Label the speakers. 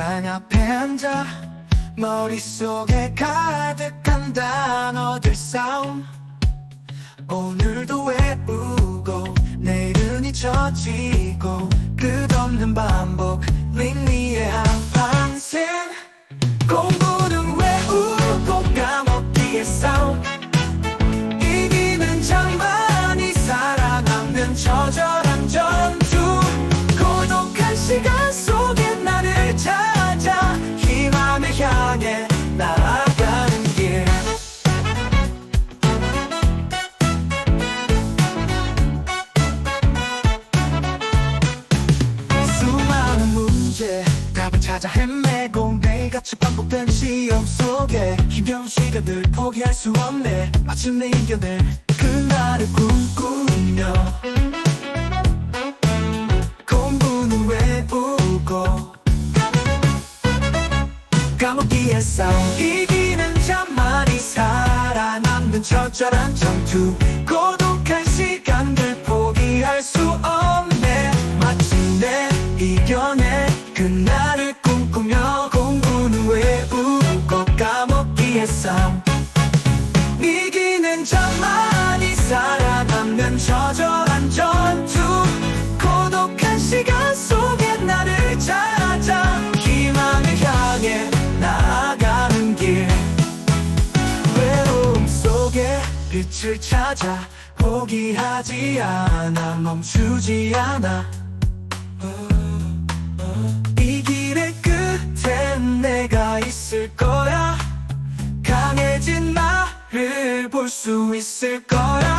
Speaker 1: 앉아 머릿속에 가득한 단어들 싸움. 오늘도 외우고 내일은 잊혀지고 끝없는 반복 찾아 헤매고 매일같이 반복된 시험 속에 힘겨운 시간들 포기할 수 없네. 마침내 이겨낼 그날을 꿈꾸며 공부는 외우고 까먹기의 싸움 이기는 자만이 살아남는 처절한 전투 고독한 시간들 포기할 수 없네 빛을 찾아 포기하지 않아 멈추지 않아. 이 길의 끝엔 내가 있을 거야. 강해진 나를 볼 수 있을 거야